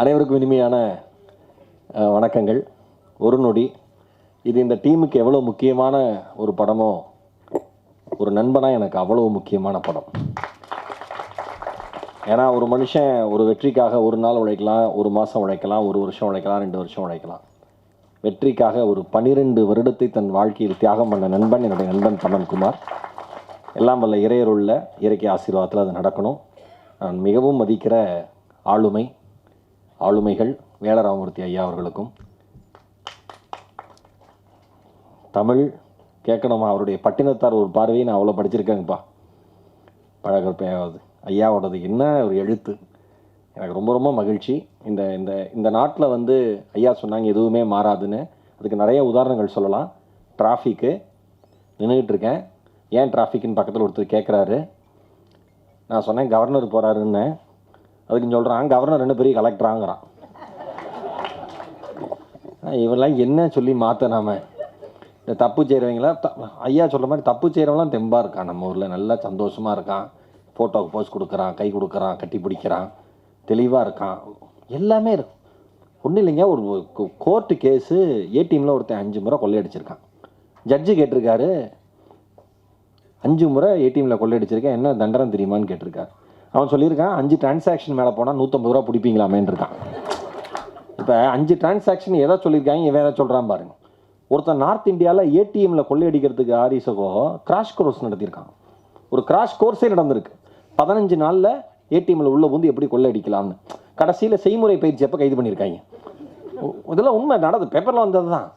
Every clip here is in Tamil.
அனைவருக்கும் இனிமையான வணக்கங்கள். ஒரு நொடி. இது இந்த டீமுக்கு எவ்வளோ முக்கியமான ஒரு படமோ ஒரு நண்பனாக எனக்கு அவ்வளோ முக்கியமான படம். ஏன்னா ஒரு மனுஷன் ஒரு வெற்றிக்காக ஒரு நாள் உழைக்கலாம் ஒரு மாதம் உழைக்கலாம் ஒரு வருஷம் உழைக்கலாம் ரெண்டு வருஷம் உழைக்கலாம். வெற்றிக்காக ஒரு பனிரெண்டு வருடத்தை தன் வாழ்க்கையில் தியாகம் பண்ண நண்பன் என்னுடைய நண்பன் தமன்குமார் எல்லாம் வல்ல இறையருள்ள இயற்கை ஆசீர்வாதத்தில் அது நடக்கணும். நான் மிகவும் மதிக்கிற ஆளுமை ஆளுமைகள் வேலராமூர்த்தி ஐயா அவர்களுக்கும். தமிழ் கேட்கணுமா? அவருடைய பட்டினத்தார் ஒரு பார்வையை நான் அவ்வளோ படிச்சிருக்கேங்கப்பா. பழகற்பையாவது ஐயாவோடது என்ன ஒரு எழுத்து? எனக்கு ரொம்ப ரொம்ப மகிழ்ச்சி. இந்த இந்த இந்த நாட்டில் வந்து ஐயா சொன்னாங்க எதுவுமே மாறாதுன்னு. அதுக்கு நிறைய உதாரணங்கள் சொல்லலாம். டிராஃபிக்கு நின்றுக்கிட்டு இருக்கேன். ஏன் டிராஃபிக்னு பக்கத்தில் ஒருத்தர் கேட்குறாரு நான் சொன்னேன் கவர்னர் போகிறாருன்னு அதுக்கு சொல்கிறான் கவர்னர் ரெண்டு பெரிய கலெக்டராங்கிறான் இவெல்லாம் என்ன சொல்லி மாற்ற நாம? இந்த தப்பு செய்கிறவங்கள த ஐயா சொல்கிற மாதிரி தப்பு செய்கிறவங்களாம் தெம்பாக இருக்கான் நம்ம ஊரில். நல்லா சந்தோஷமாக இருக்கான். ஃபோட்டோவுக்கு போஸ் கொடுக்குறான் கை கொடுக்குறான் கட்டி பிடிக்கிறான். தெளிவாக இருக்கான். எல்லாமே இருக்கும் ஒன்றும் இல்லைங்க. ஒரு கோர்ட்டு கேஸு ஏடிஎம்மில் ஒருத்தன் அஞ்சு முறை கொள்ளையடிச்சிருக்கான். ஜட்ஜு கேட்டிருக்காரு. அஞ்சு முறை ஏடிஎம்மில் கொள்ளையடிச்சிருக்கேன். என்ன தண்டனை தெரியுமான்னு கேட்டிருக்காரு. அவன் சொல்லியிருக்கான் அஞ்சு டிரான்சாக்ஷன் மேலே போனால் நூற்றம்பது ரூபா பிடிப்பீங்களாமேன்னு இருக்கான். இப்போ அஞ்சு டிரான்சாக்ஷன் எதை சொல்லியிருக்காங்க இவன் எதை சொல்கிறான் பாருங்க. ஒருத்தன் நார்த் இந்தியாவில் ஏடிஎம்மில் கொள்ளையடிக்கிறதுக்கு ஆரிசகோ கிராஷ் கோர்ஸ் நடத்தியிருக்கான். ஒரு கிராஷ் கோர்ஸே நடந்திருக்கு. பதினஞ்சு நாளில் ஏடிஎம்மில் உள்ள வந்து எப்படி கொள்ளையடிக்கலாம்னு. கடைசியில் செய்முறை பயிற்சி எப்போ கைது பண்ணியிருக்காங்க. இதெல்லாம் உண்மை நடந்து பேப்பரில் வந்தது தான்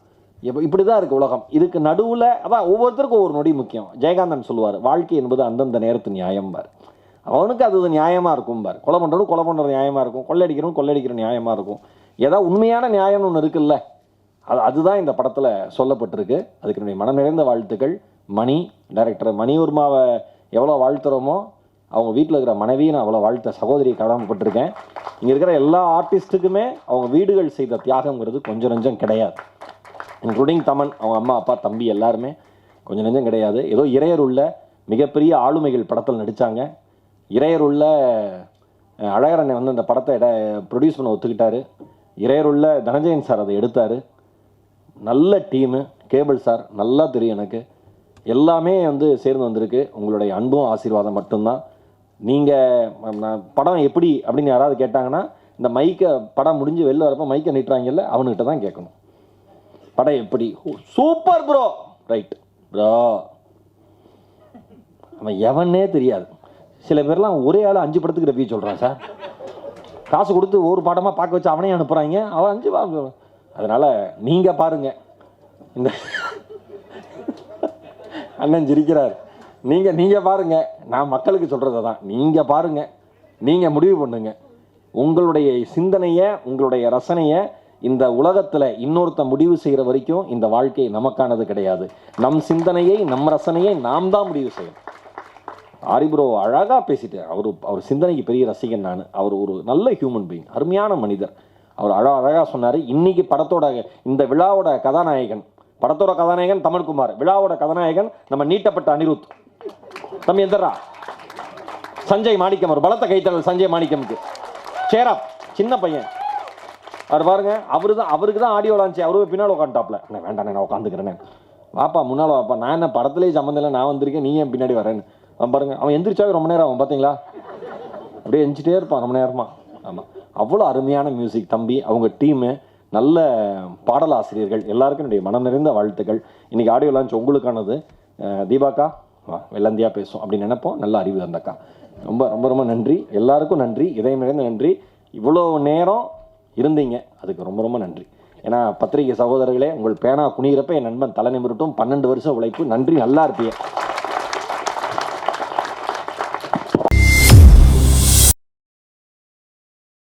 இப்போ இப்படி தான் இருக்குது உலகம். இதுக்கு நடுவில் அதான் ஒவ்வொருத்தருக்கும் ஒவ்வொரு நொடி முக்கியம். ஜெயகாந்தன் சொல்லுவார் வாழ்க்கை என்பது அந்தந்த நேரத்து நியாயம் பாரு. அவனுக்கு அது நியாயமாக இருக்கும் பார். கொலை பண்ணுறவனும் கொலை பண்ணுறது நியாயமாக இருக்கும். கொள்ளையடிக்கிறவன் கொள்ளடிக்கிற நியாயமாக இருக்கும். ஏதாவது உண்மையான நியாயம்னு ஒன்று இருக்குல்ல? அது அதுதான் இந்த படத்தில் சொல்லப்பட்டிருக்கு. அதுக்கு என்னுடைய மனம் நிறைந்த வாழ்த்துக்கள். மணி டைரக்டர் மணியூர்மாவை எவ்வளோ வாழ்த்துறோமோ அவங்க வீட்டில் இருக்கிற மனைவியை நான் அவ்வளோ வாழ்த்த சகோதரியை கடமைப்பட்டிருக்கேன் இங்கே இருக்கிற எல்லா ஆர்டிஸ்ட்டுக்குமே அவங்க வீடுகள் செய்த தியாகங்கிறது கொஞ்சம் நஞ்சம் கிடையாது. இன்க்ளூடிங் தமன் அவங்க அம்மா அப்பா தம்பி எல்லாருமே கொஞ்சம் நஞ்சம் கிடையாது. ஏதோ இறையர் உள்ள மிகப்பெரிய ஆளுமைகள் படத்தில் நடித்தாங்க இறையர் உள்ள அழகர் அண்ணன் வந்து அந்த படத்தை இட ப்ரொடியூஸ் பண்ண ஒத்துக்கிட்டாரு. இறையர் உள்ள தனஞ்சயன் சார் அதை எடுத்தார். நல்ல டீமு கேபிள் சார் நல்லா தெரியும் எனக்கு. எல்லாமே வந்து சேர்ந்து வந்திருக்கு. உங்களுடைய அன்பும் ஆசீர்வாதம் மட்டும்தான். நீங்கள் படம் எப்படி அப்படின்னு யாராவது கேட்டாங்கன்னா இந்த மைக்கை படம் முடிஞ்சு வெளில வரப்போ மைக்கை நிட்டுறாங்கல்ல அவனுக்கிட்ட தான் கேட்கணும். படம் எப்படி? சூப்பர் ப்ரோ ரைட் ப்ரோ அவன் எவனே தெரியாது. சில பேர்லாம் ஒரே ஆள் அஞ்சு படத்துக்கு ரிவ்யூ சொல்கிறான் சார். காசு கொடுத்து ஒரு படமாக பார்க்க வச்சு அவனையும் அனுப்புகிறாங்க அவன் அஞ்சு படம் அதனால் நீங்கள் பாருங்கள் இந்த அண்ணன் சிரிக்கிறார். நீங்கள் நீங்கள் பாருங்கள் நான் மக்களுக்கு சொல்கிறது தான். நீங்கள் பாருங்கள் நீங்கள் முடிவு பண்ணுங்க. உங்களுடைய சிந்தனையை உங்களுடைய ரசனையை இந்த உலகத்தில் இன்னொருத்த முடிவு செய்கிற வரைக்கும் இந்த வாழ்க்கை நமக்கானது கிடையாது. நம் சிந்தனையை நம் ரசனையை நாம் தான் முடிவு செய்யணும். ஆரி ப்ரோ அழகாக பேசிட்டு அவர் அவர் சிந்தனைக்கு பெரிய ரசிகன் நான். அவர் ஒரு நல்ல ஹியூமன் பீயிங் அருமையான மனிதர். அவர் அழ அழகாக சொன்னார். இன்னைக்கு படத்தோட இந்த விழாவோட கதாநாயகன் படத்தோட கதாநாயகன் தமிழ்குமார் விழாவோட கதாநாயகன் நம்ம நீட்டப்பட்ட அனிருத். தம்பி எந்தரா. சஞ்சய் மாணிக்கம் ஒரு பலத்த கைத்தறல் சஞ்சய் மாணிக்கம்க்கு. சேரா சின்ன பையன். அவர் பாருங்க அவரு தான் அவருக்கு தான் ஆடியோ லான்ச்சு அவரு பின்னால் உட்காந்துட்டாப்ல நான் வேண்டாம் நான் உட்காந்துக்கிறேன் வாப்பா முன்னால் வாப்பா. நான் என்ன படத்துலேயே சம்மந்தம் இல்லை. நான் வந்திருக்கேன். நீ ஏன் பின்னாடி வரேன்னு. அவன் பாருங்க அவன் எந்திரிச்சாவே ரொம்ப நேரம் ஆகும் பார்த்தீங்களா அப்படியே எஞ்சிட்டே இருப்பான் ரொம்ப நேரமா. ஆமாம் அவ்வளோ அருமையான மியூசிக் தம்பி. அவங்க டீமு நல்ல பாடலாசிரியர்கள். எல்லாருக்கும் என்னுடைய மனம் நிறைந்த வாழ்த்துக்கள். இன்றைக்கி ஆடியோ லான்ச் உங்களுக்கானது. தீபாக்கா வா வெள்ளந்தியாக பேசும் அப்படின்னு நினைப்போம். நல்ல அறிவு தந்தக்கா. ரொம்ப ரொம்ப ரொம்ப நன்றி. எல்லாருக்கும் நன்றி. இதயம் நிறைந்த நன்றி. இவ்வளோ நேரம் இருந்தீங்க. அதுக்கு ரொம்ப ரொம்ப நன்றி. ஏன்னா பத்திரிகை சகோதரர்களே உங்கள் பேனா குனிகிறப்ப என் நண்பன் தலை நிமிரட்டும். பன்னெண்டு வருஷம் உழைப்பு. நன்றி. நல்லா இருப்பீங்க